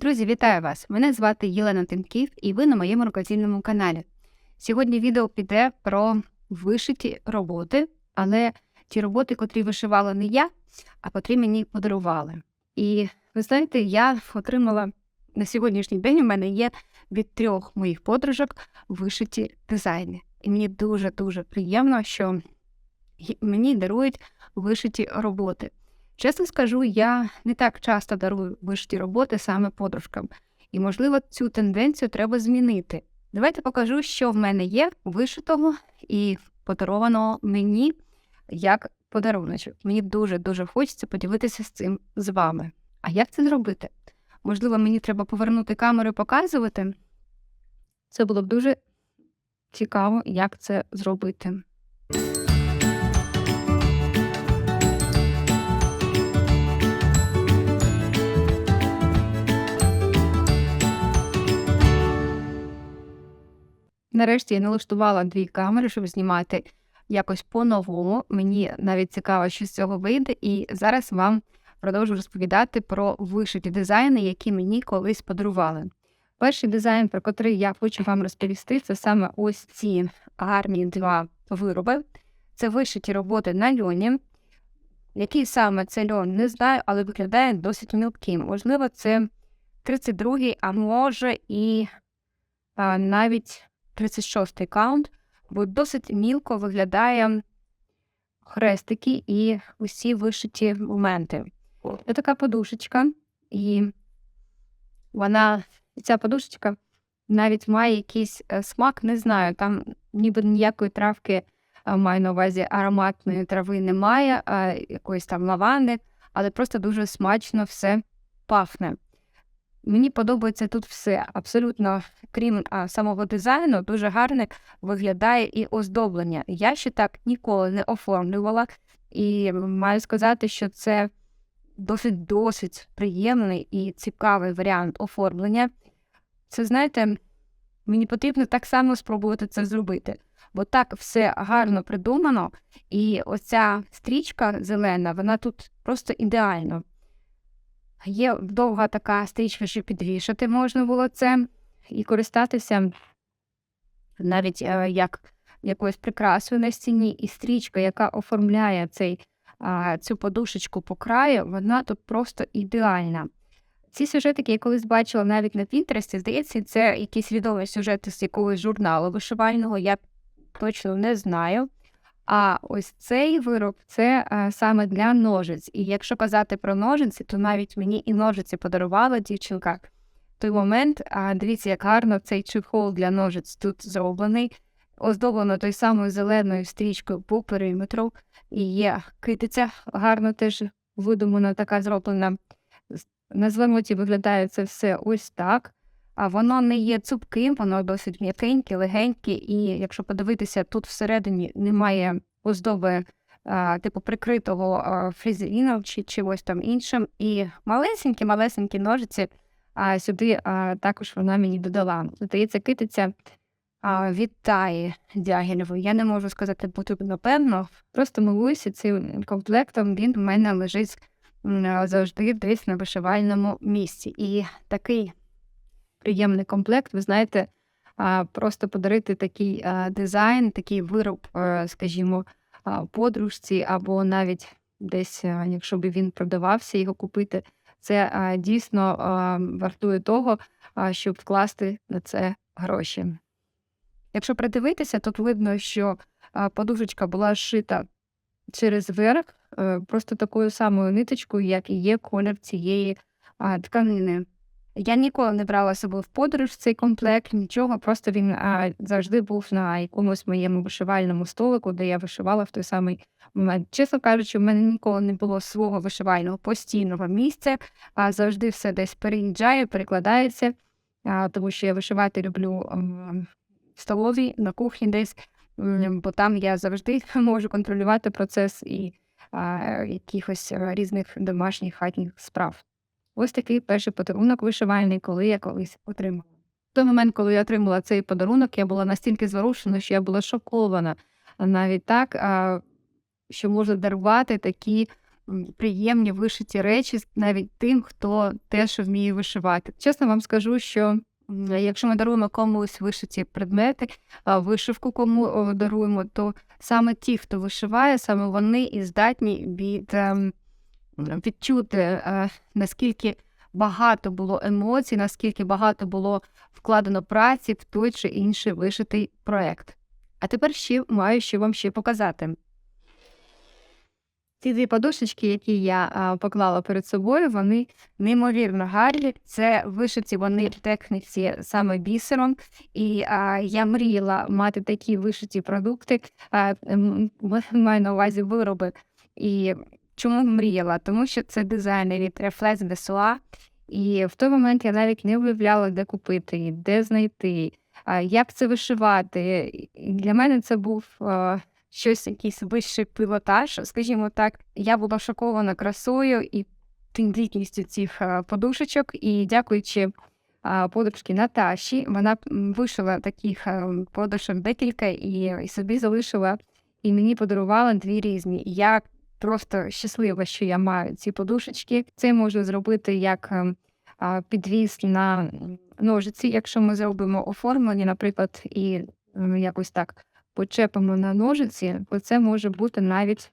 Друзі, вітаю вас! Мене звати Єлена Тимків і ви на моєму рукодільному каналі. Сьогодні відео піде про вишиті роботи, але ті роботи, котрі вишивала не я, а котрі мені подарували. І ви знаєте, я отримала на сьогоднішній день у мене є від трьох моїх подружок вишиті дизайни. І мені дуже-дуже приємно, що мені дарують вишиті роботи. Чесно скажу, я не так часто дарую вишиті роботи саме подружкам, і, можливо, цю тенденцію треба змінити. Давайте покажу, що в мене є вишитого і подарованого мені як подаруночок. Мені дуже-дуже хочеться поділитися з цим з вами. А як це зробити? Можливо, мені треба повернути камеру і показувати. Це було б дуже цікаво, як це зробити. Нарешті я налаштувала дві камери, щоб знімати якось по-новому. Мені навіть цікаво, що з цього вийде, і зараз вам продовжу розповідати про вишиті дизайни, які мені колись подарували. Перший дизайн, про котрий я хочу вам розповісти, це саме ось ці гарні два вироби. Це вишиті роботи на льоні. Який саме це льон, не знаю, але виглядає досить мілким. Можливо, це 32-й, а може і а, навіть 36-й каунт, бо досить мілко виглядає хрестики і усі вишиті моменти. Це така подушечка, і вона, ця подушечка навіть має якийсь е, смак, не знаю, там ніби ніякої травки, маю на увазі ароматної трави немає, а, якоїсь там лаванди, але просто дуже смачно все пахне. Мені подобається тут все. Абсолютно, крім а, самого дизайну, дуже гарне виглядає і оздоблення. Я ще так ніколи не оформлювала, і маю сказати, що це досить досить приємний і цікавий варіант оформлення. Це, знаєте, мені потрібно так само спробувати це зробити, бо так все гарно придумано, і оця стрічка зелена, вона тут просто ідеально. Є довга така стрічка, що підвішати можна було це і користатися навіть е, як якоюсь прикрасою на стіні, і стрічка, яка оформляє цей, цю подушечку по краю, вона тут просто ідеальна. Ці сюжетики я колись бачила навіть на Пінтересті, здається, це якісь відомі сюжети з якогось журналу вишивального, я точно не знаю. А ось цей вироб це а, саме для ножиць. І якщо казати про ножиці, то навіть мені і ножиці подарувала дівчинка. В той момент, а, дивіться, як гарно цей чехол для ножиць тут зроблений, оздоблено той самою зеленою стрічкою по периметру. І є китиця гарно теж видумана, така зроблена. На звернуті виглядає це все ось так. Воно не є цупким, воно досить м'якеньке, легеньке, і якщо подивитися, тут всередині немає оздоби типу прикритого фрізеліном чи чогось там іншим. І малесенькі, малесенькі ножиці а, сюди а, також вона мені додала. Здається, китиця а, від Таї. Я не можу сказати бути напевно. Просто милуюся цим комплектом. Він в мене лежить завжди десь на вишивальному місці. І такий приємний комплект. Ви знаєте, просто подарити такий дизайн, такий вироб, е, скажімо, подружці, або навіть десь, якщо б він продавався, його купити. Це дійсно вартує того, щоб вкласти на це гроші. Якщо придивитися, тут видно, що подушечка була зшита через верх, е, просто такою самою ниточкою, як і є колір цієї тканини. Я ніколи не брала з собою в подорож цей комплект, нічого, просто він а, завжди був на якомусь моєму вишивальному столику, де я вишивала в той самий момент. Чесно кажучи, в мене ніколи не було свого вишивального постійного місця, а завжди все десь переїжджає, перекладається, а, тому що я вишивати люблю м, в столовій, на кухні десь, бо там я завжди можу контролювати процес і а, якихось різних домашніх хатніх справ. Ось такий перший подарунок вишивальний, коли я колись отримала. В той момент, коли я отримала цей подарунок, я була настільки зворушена, що я була шокована. Навіть так, що можна дарувати такі приємні вишиті речі навіть тим, хто теж вміє вишивати. Чесно вам скажу, що якщо ми даруємо комусь вишиті предмети, вишивку кому даруємо, то саме ті, хто вишиває, саме вони і здатні від ем, відчути, е, наскільки багато було емоцій, наскільки багато було вкладено праці в той чи інший вишитий проект. А тепер ще маю що вам ще показати. Ці дві подушечки, які я а, поклала перед собою, вони неймовірно гарні. Це вишиті вони в техніці саме бісером. І а, я мріяла мати такі вишиті продукти, а, маю на увазі вироби. І чому мріяла? Тому що це дизайни від Reflex Dessua. І в той момент я навіть не уявляла, де купити, де знайти, як це вишивати. Для мене це був щось, якийсь вищий пілотаж. Скажімо так, я була шокована красою і тендітністю цих подушечок. І дякуючи подружці Наташі, вона вишила таких подушок декілька і, собі залишила, і мені подарувала дві різні. Я просто щаслива, що я маю ці подушечки. Це можу зробити як ем, підвіз на ножиці, якщо ми зробимо оформлення, наприклад, і якось так почепимо на ножиці, то це може бути навіть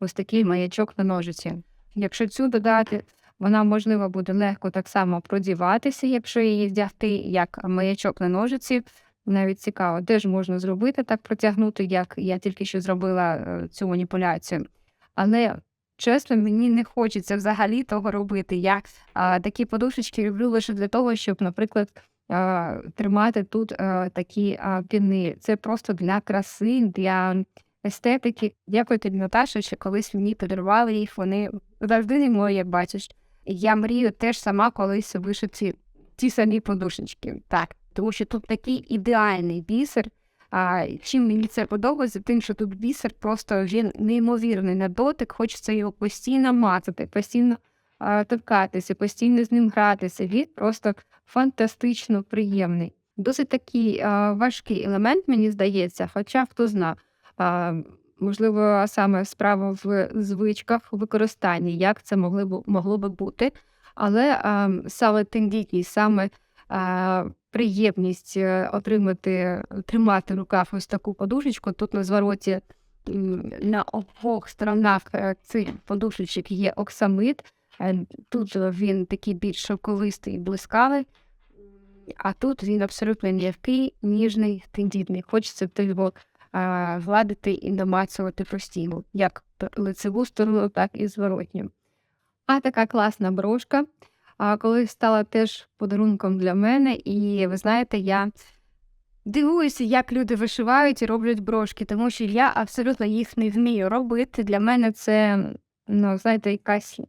ось такий маячок на ножиці. Якщо цю додати, вона можливо буде легко так само продіватися, якщо її вдягти як маячок на ножиці. Навіть цікаво, де ж можна зробити так протягнути, як я тільки що зробила е, цю маніпуляцію. Але чесно, мені не хочеться взагалі того робити. Я а, такі подушечки люблю лише для того, щоб, наприклад, а, тримати тут а, такі а, піни. Це просто для краси, для естетики. Дякую тобі, Наташа, що колись мені подарували їх. Вони завжди не мої, як бачиш. Я мрію теж сама колись вишити ті самі подушечки. Так, тому що тут такий ідеальний бісер. А, чим мені це подобається, тим, що тут бісер просто він неймовірний на дотик, хочеться його постійно мацати, постійно а, торкатися, постійно з ним гратися. Він просто фантастично приємний. Досить такий а, важкий елемент, мені здається, хоча хто зна. А, можливо, саме справа в звичках використання, як це могли б, могло би бути. Але а, саме тендітність, саме а, приємність е, отримати, тримати в руках ось таку подушечку. Тут на звороті на обох сторонах е, цих подушечок є оксамит. Е, Тут він такий більш шовковистий, блискавий, а тут він абсолютно м'який, ніжний, тендітний. Хочеться його гладити і намацувати постійно, як лицеву сторону, так і зворотню. А така класна брошка. А коли стала теж подарунком для мене, і ви знаєте, я дивуюся, як люди вишивають і роблять брошки, тому що я абсолютно їх не вмію робити. Для мене це, ну, знаєте, якась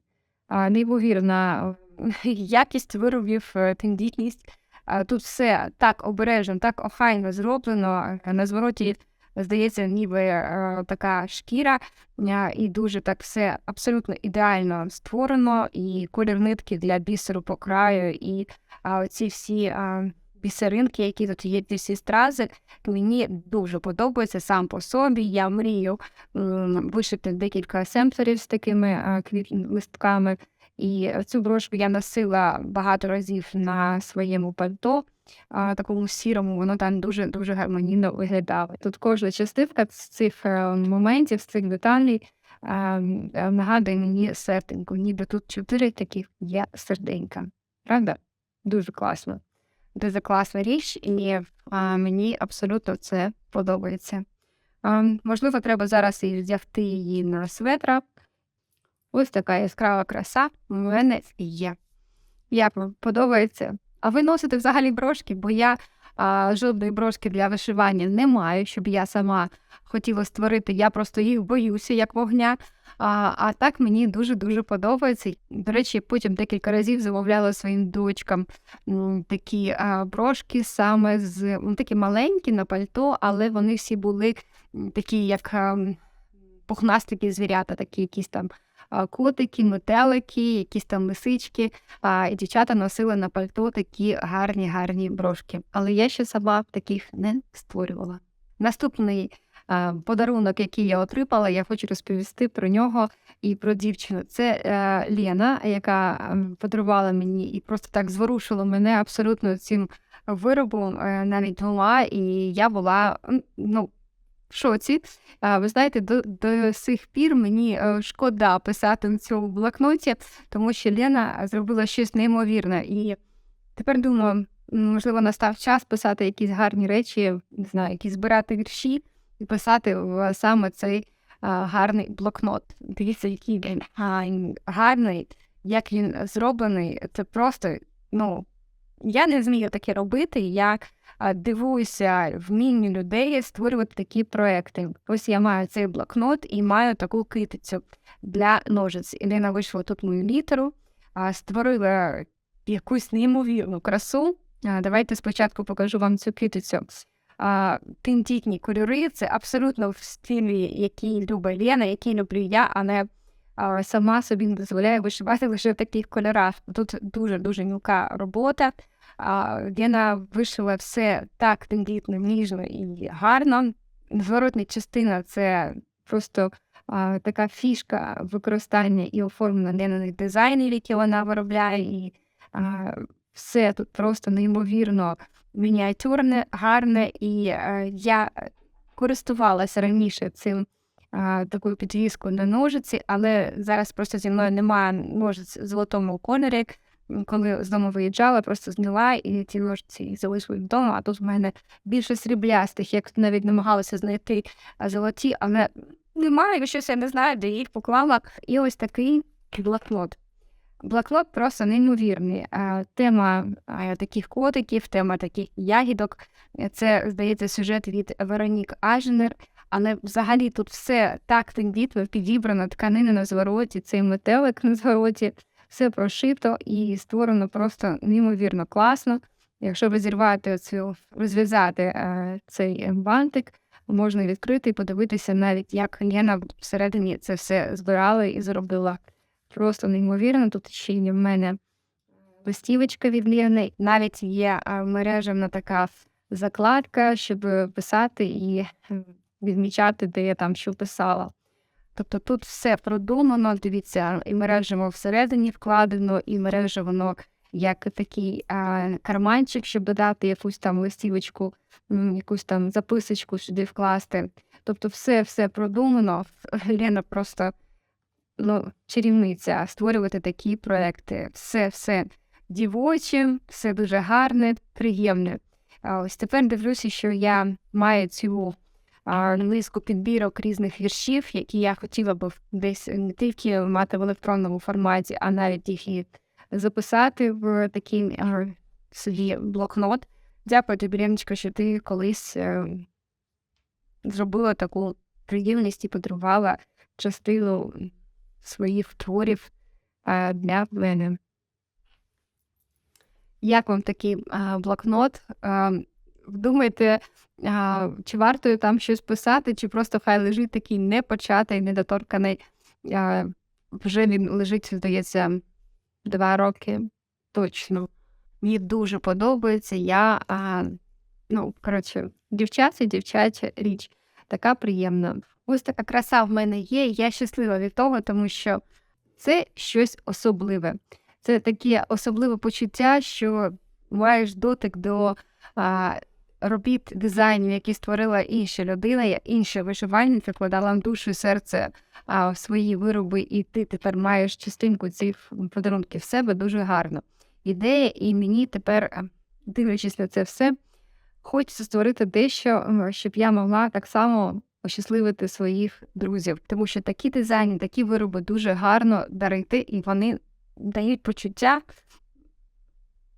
неймовірна якість виробів, е, тендітність. Тут все так обережно, так охайно зроблено. На звороті, здається, ніби е, така шкіра, а, і дуже так все абсолютно ідеально створено. І колір нитки для бісеру по краю, і ці всі бісеринки, які тут є, ці всі стрази, мені дуже подобається сам по собі. Я мрію вишити декілька семплерів з такими а, квіт листками. І цю брошку я носила багато разів на своєму пальто, такому сірому, воно там дуже дуже гармонійно виглядало. Тут кожна частинка з цих е, моментів, з цих деталей е, е, нагадує мені серденько, ніби тут чотири таких є серденька. Правда? Дуже класно. Дуже класна річ, і а, мені абсолютно це подобається. А, можливо, треба зараз і вдягти її на светра. Ось така яскрава краса у мене є. Як вам подобається? А ви носите взагалі брошки, бо я а, жодної брошки для вишивання не маю, щоб я сама хотіла створити. Я просто їх боюся, як вогня. А, а так мені дуже-дуже подобається. До речі, потім декілька разів замовляла своїм дочкам такі а, брошки саме з м, такі маленькі на пальто, але вони всі були такі, як а, пухнастики звірята, такі якісь там котики, метелики, якісь там лисички. А, і дівчата носили на пальто такі гарні, гарні брошки. Але я ще сама таких не створювала. Наступний а, подарунок, який я отримала, я хочу розповісти про нього і про дівчину. Це е, Лена, яка ем, подарувала мені і просто так зворушила мене абсолютно цим виробом, е, навіть двома, і я була ну, шоці. Ви знаєте, до, до сих пір мені е, шкода писати на цьому блокноті, тому що Лена зробила щось неймовірне. І тепер думаю, можливо, настав час писати якісь гарні речі, не знаю, якісь збирати вірші і писати в саме цей гарний блокнот. Дивіться, який він гарний, як він зроблений. Це просто, ну, я не змію таке робити. Я а, дивуюся вмінню людей створювати такі проекти. Ось я маю цей блокнот і маю таку китицю для ножиць. Ілина вийшла тут мою літеру, створила якусь неймовірну красу. Давайте спочатку покажу вам цю китицю. Тендітні кольори це абсолютно в стилі, який любить Лена, який люблю я, а не сама собі не дозволяю вишивати лише в таких кольорах. Тут дуже дуже мілка робота. А, Лена вишила все так тендітно, ніжно і гарно. Зворотна частина це просто а, така фішка використання і оформлення Лениних дизайнів, які вона виробляє. І а, все тут просто неймовірно мініатюрне, гарне, і е, я користувалася раніше цим а, такою підвіскою на ножиці, але зараз просто зі мною немає ножиць в золотому кольорі. Коли з дому виїжджала, просто зняла і ті ножиці залишила вдома. А тут в мене більше сріблястих, як навіть намагалася знайти золоті, але немає, щось я не знаю, де їх поклала. І ось такий блокнот. Блокнот просто неймовірний. Тема таких котиків, тема таких ягідок. Це, здається, сюжет від Веронік Аженер. Але взагалі тут все так тендітно підібрано, тканини на звороті, цей метелик на звороті, все прошито і створено просто неймовірно класно. Якщо розірвати цю, розв'язати е, цей бантик, можна відкрити і подивитися навіть, як Лена всередині це все збирала і зробила. Просто неймовірно. Тут ще є в мене листівочка від Лєни. Навіть є а, мережевна така закладка, щоб писати і е, відмічати, де я там що писала. Тобто тут все продумано, дивіться, і мережево всередині вкладено, і мережево як такий а, карманчик, щоб додати якусь там листівочку, якусь там записочку сюди вкласти. Тобто все все продумано. Лена просто ну, чарівниця створювати такі проекти. Все, все дівоче, все дуже гарне, приємне. Ось тепер дивлюся, що я маю цю низку підбірок різних віршів, які я хотіла б десь не тільки мати в електронному форматі, а навіть їх і записати в такий собі блокнот. Дякую тобі, Леночка, що ти колись е, зробила таку приємність і подарувала частину своїх творів для мене. Як вам такий блокнот? Е, Думаєте, а, чи варто там щось писати, чи просто хай лежить такий непочатий, недоторканий. А, Вже він лежить, здається, два роки точно. Мені дуже подобається. Я, а, ну, коротше, дівчача, дівчача річ. Така приємна. Ось така краса в мене є. Я щаслива від того, тому що це щось особливе. Це таке особливе почуття, що маєш дотик до а, робіт дизайнів, які створила інша людина, інша вишивальниця, вкладала душу і серце а, в свої вироби, і ти тепер маєш частинку цих подарунків в себе дуже гарно. Ідея, і мені тепер, дивлячись на це все, хочеться створити дещо, щоб я могла так само ощасливити своїх друзів. Тому що такі дизайни, такі вироби дуже гарно дарити, і вони дають почуття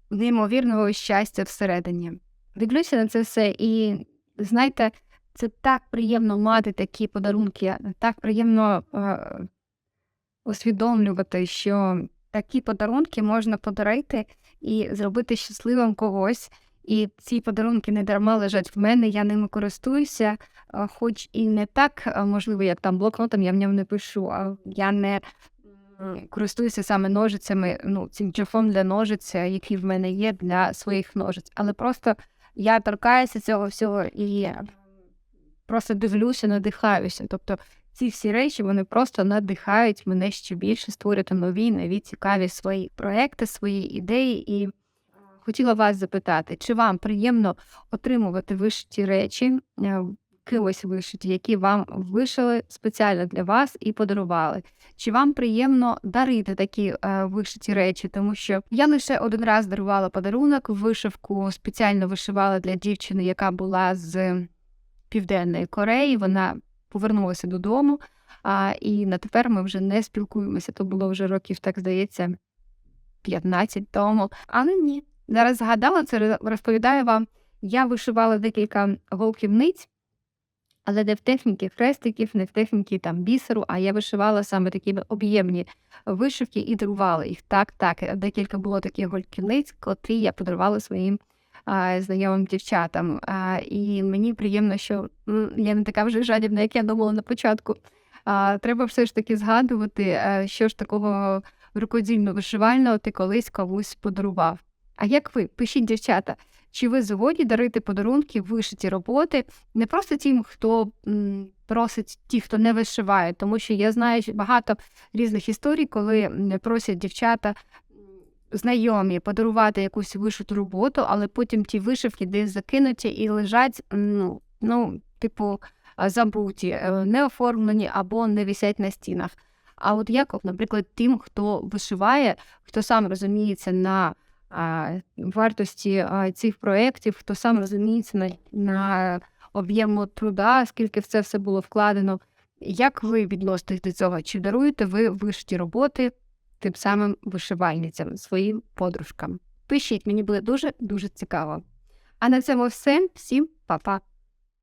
неймовірного щастя всередині. Дивлюся на це все, і знаєте, це так приємно мати такі подарунки, так приємно е, усвідомлювати, що такі подарунки можна подарити і зробити щасливим когось. І ці подарунки не дарма лежать в мене, я ними користуюся, хоч і не так, можливо, як там блокнотом, я в ньому не пишу, а я не користуюся саме ножицями, ну, цим чохлом для ножиць, е, який в мене є для своїх ножиць. Але просто я торкаюся цього всього і просто дивлюся, надихаюся. Тобто ці всі речі вони просто надихають мене ще більше створювати нові, нові цікаві свої проекти, свої ідеї. І хотіла вас запитати, чи вам приємно отримувати вишиті речі, е, кимось вишиті, які вам вишили спеціально для вас і подарували? Чи вам приємно дарити такі е, вишиті речі? Тому що я лише один раз дарувала подарунок, вишивку спеціально вишивала для дівчини, яка була з Південної Кореї. Вона повернулася додому, а, і на тепер ми вже не спілкуємося. То було вже років, так здається, 15 тому. Але ні. Зараз згадала це, розповідаю вам. Я вишивала декілька голків ниць, але не в техніці хрестиків, не в техніці там бісеру, а я вишивала саме такі об'ємні вишивки і дарувала їх. Так, так. Декілька було таких голківниць, котрі я подарувала своїм а, знайомим дівчатам. А, і мені приємно, що я не така вже жадібна, як я думала на початку. А, треба все ж таки згадувати, а, що ж такого рукодільно-вишивального ти колись комусь подарував. А як ви? Пишіть, дівчата, чи ви згодні дарити подарунки, вишиті роботи не просто тим, хто просить ті, хто не вишиває, тому що я знаю багато різних історій, коли просять дівчата знайомі подарувати якусь вишиту роботу, але потім ті вишивки десь закинуті і лежать, ну, ну типу, забуті, е, не оформлені або не висять на стінах. А от як, наприклад, тим, хто вишиває, хто сам розуміється на вартості цих проєктів, хто сам розуміється на, на об'єму труда, скільки в це все було вкладено. Як ви відноситесь до цього? Чи даруєте ви вишиті роботи тим самим вишивальницям, своїм подружкам? Пишіть, мені буде дуже дуже цікаво. А на цьому все. Всім па-па!